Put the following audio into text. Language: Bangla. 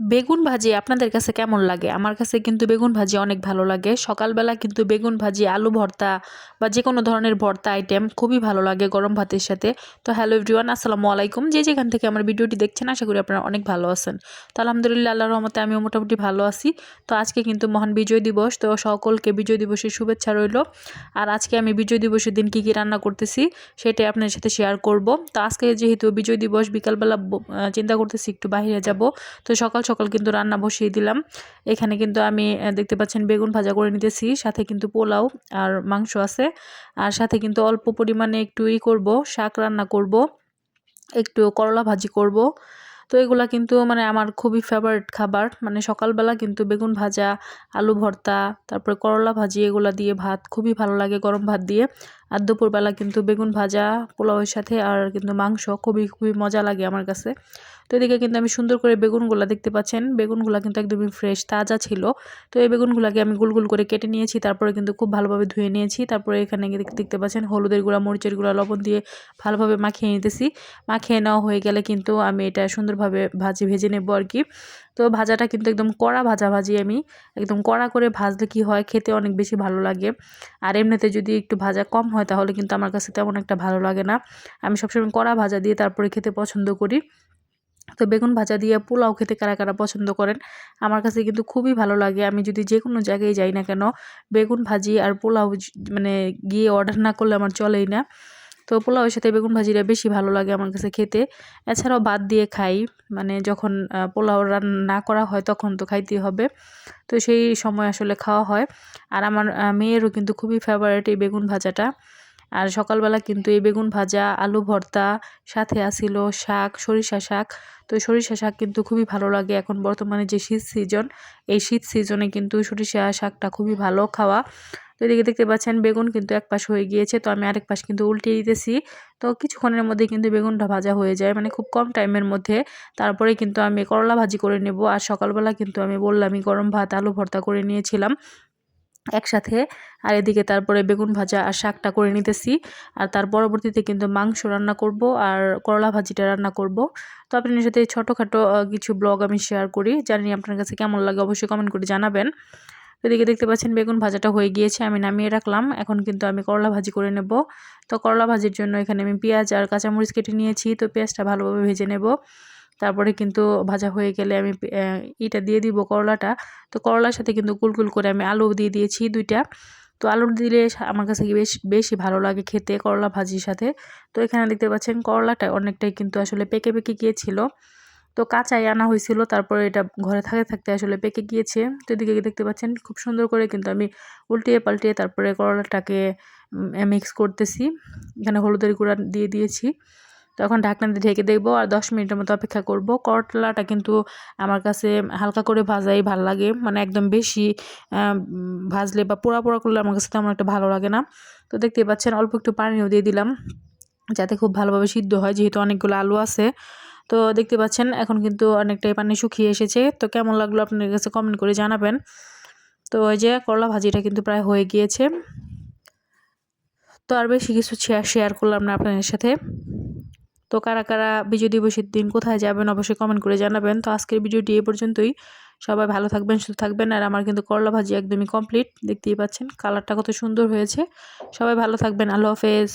বেগুন ভাজি আপনাদের কাছে কেমন লাগে? আমার কাছে কিন্তু বেগুন ভাজি অনেক ভালো লাগে। সকালবেলা কিন্তু বেগুন ভাজি, আলু ভর্তা বা যে কোনো ধরনের ভর্তা আইটেম খুবই ভালো লাগে গরম ভাতের সাথে। তো হ্যালো এভরিওয়ান আসসালামু আলাইকুম। যে যেখান থেকে আমার ভিডিওটি দেখছেন, আশা করি আপনারা অনেক ভালো আছেন। তো আলহামদুলিল্লাহ, আল্লাহর রহমতে আমিও মোটামুটি ভালো আছি। তো আজকে কিন্তু মহান বিজয় দিবস, তো সকলকে বিজয় দিবসের শুভেচ্ছা রইল। আর আজকে আমি বিজয় দিবসের দিন কী কী রান্না করতেছি, সেটাই আপনাদের সাথে শেয়ার করব। তো আজকে যেহেতু বিজয় দিবস, বিকালবেলা চিন্তা করতেছি একটু বাইরে যাব। তো সকাল সকাল কিন্তু রান্না বসিয়ে দিলাম। এখানে কিন্তু আমি দেখতে পাচ্ছেন বেগুন ভাজা করে নিতেছি, সাথে কিন্তু পোলাও আর মাংস আছে। আর সাথে কিন্তু অল্প পরিমাণে একটু ই করব, শাক রান্না করব, একটু করলা ভাজি করব। তো এগুলা কিন্তু মানে আমার খুবই ফেভারিট খাবার। মানে সকালবেলা কিন্তু বেগুন ভাজা, আলু ভর্তা, তারপরে করলা ভাজি এগুলা দিয়ে ভাত খুবই ভালো লাগে গরম ভাত দিয়ে। আর দুপুরবেলা কিন্তু বেগুন ভাজা, পোলাওয়ের সাথে আর কিন্তু মাংস খুবই খুবই মজা লাগে আমার কাছে। তো এদিকে কিন্তু আমি সুন্দর করে বেগুনগুলা দেখতে পাচ্ছেন। বেগুনগুলা কিন্তু একদমই ফ্রেশ তাজা ছিল। তো এই বেগুনগুলাকে আমি গুল গুল করে কেটে নিয়েছি, তারপরে কিন্তু খুব ভালোভাবে ধুয়ে নিয়েছি। তারপরে এখানে দেখ- দেখতে পাচ্ছেন হলুদের গুঁড়া, মরিচের গুঁড়া, লবণ দিয়ে ভালোভাবে মাখিয়ে নিতেছি। মাখিয়ে নেওয়া হয়ে গেলে কিন্তু আমি এটা সুন্দরভাবে ভাজি, ভেজে নেব আর কি। তো ভাজাটা কিন্তু একদম কড়া ভাজা ভাজি আমি একদম কড়া করে ভাজলে কি হয়? খেতে অনেক বেশি ভালো লাগে। আর এমনিতে যদি একটু ভাজা কম হয় তাহলে কিন্তু আমার কাছে তেমন একটা ভালো লাগে না। আমি সবসময় কড়া ভাজা দিয়ে তারপরে খেতে পছন্দ করি। তো বেগুন ভাজা দিয়ে পোলাও খেতে কারা কারা পছন্দ করেন? আমার কাছে কিন্তু খুবই ভালো লাগে। আমি যদি যে কোনো জায়গায় যাই না কেন, বেগুন ভাজি আর পোলাও মানে গিয়ে অর্ডার না করলে আমার চলেই না। তো পোলাওয়ের সাথে বেগুন ভাজিটা বেশি ভালো লাগে আমার কাছে খেতে। এছাড়াও বাদ দিয়ে খাই। মানে যখন পোলাও রান্না করা হয় তখন তো খাইতেই হবে। তো সেই সময় আসলে খাওয়া হয়। আর আমার মেয়েরও কিন্তু খুবই ফেভারিট এই বেগুন ভাজাটা। আর সকালবেলা কিন্তু এই বেগুন ভাজা, আলু ভর্তা, সাথে আসিল শাক, সরিষা শাক। তো সরিষা শাক কিন্তু খুবই ভালো লাগে এখন বর্তমানে যে শীত সিজন এই শীত সিজনে কিন্তু সরিষা শাকটা খুবই ভালো খাওয়া। তো এদিকে দেখতে পাচ্ছেন বেগুন কিন্তু এক পাশ হয়ে গিয়েছে, তো আমি আরেক পাশ কিন্তু উল্টিয়ে দিতেছি। তো কিছুক্ষণের মধ্যে কিন্তু বেগুনটা ভাজা হয়ে যায় মানে খুব কম টাইমের মধ্যে। তারপরে কিন্তু আমি করলা ভাজি করে নেব, আর সকালবেলা কিন্তু আমি বললামই গরম ভাত, আলু ভর্তা করে নিয়েছিলাম একসাথে। আর এদিকে তারপরে বেগুন ভাজা আর শাকটা করে নিতেছি। আর তার পরবর্তীতে কিন্তু মাংস রান্না করব আর করলা ভাজিটা রান্না করব। তো আপনার সাথে ছোটোখাটো কিছু ব্লগ আমি শেয়ার করি। জানি আপনার কাছে কেমন লাগে, অবশ্যই কমেন্ট করে জানাবেন। এদিকে দেখতে পাচ্ছেন বেগুন ভাজাটা হয়ে গিয়েছে, আমি নামিয়ে রাখলাম। এখন কিন্তু আমি করলা ভাজি করে নেব। তো করলা ভাজির জন্য এখানে আমি পেঁয়াজ আর কাঁচামরিচ কেটে নিয়েছি, তো পেঁয়াজটা ভালোভাবে ভেজে নেব। তারপরে কিন্তু ভাজা হয়ে গেলে আমি ইটা দিয়ে দিব করলাটা। তো করলার সাথে কিন্তু কুলকুল করে আমি আলু দিয়ে দিয়েছি দুইটা। তো আলু দিলে আমার কাছে কি বেশ বেশি ভালো লাগে খেতে করলা ভাজির সাথে। তো এখানে দেখতে পাচ্ছেন করলাটা অনেকটাই কিন্তু আসলে পেকে পেকে গিয়েছিল। তো কাঁচাই আনা হয়েছিল, তারপরে এটা ঘরে থাকতে থাকতে আসলে পেকে গিয়েছে। তো এদিকে দেখতে পাচ্ছেন, খুব সুন্দর করে কিন্তু আমি উল্টিয়ে পাল্টিয়ে তারপরে করলাটাকে মিক্স করতেছি। এখানে হলুদের গুঁড়া দিয়ে দিয়েছি। তো এখন ঢাকনা দিয়ে ঢেকে দেখব আর দশ মিনিটের মতো অপেক্ষা করব। করলাটা কিন্তু আমার কাছে হালকা করে ভাজাই ভালো লাগে মানে একদম বেশি ভাজলে বা পোড়া পোড়া করলে আমার কাছে তেমন একটা ভালো লাগে না। তো দেখতেই পাচ্ছেন, অল্প একটু পানিও দিয়ে দিলাম, যাতে খুব ভালোভাবে সিদ্ধ হয়, যেহেতু অনেকগুলো আলু আছে। তো দেখতে পাচ্ছেন, এখন কিন্তু অনেকটাই পানি শুকিয়ে এসেছে। তো কেমন লাগল আপনার কাছে কমেন্ট করে জানাবেন। তো ওই যে করলা ভাজিটা কিন্তু প্রায় হয়ে গিয়েছে। তো আর বেশি কিছু শেয়ার করলাম না আপনাদের সাথে। তো কারা কারা বিজয় দিবসের দিন কোথায় যাবেন অবশ্যই কমেন্ট করে জানাবেন। তো আজকের ভিডিওটি এই পর্যন্তই। সবাই ভালো থাকবেন, সুস্থ থাকবেন। আর আমার কিন্তু করলা ভাজি একদমই কমপ্লিট দেখতেই পাচ্ছেন কালারটা কত সুন্দর হয়েছে। সবাই ভালো থাকবেন। আল্লাহ হাফেজ।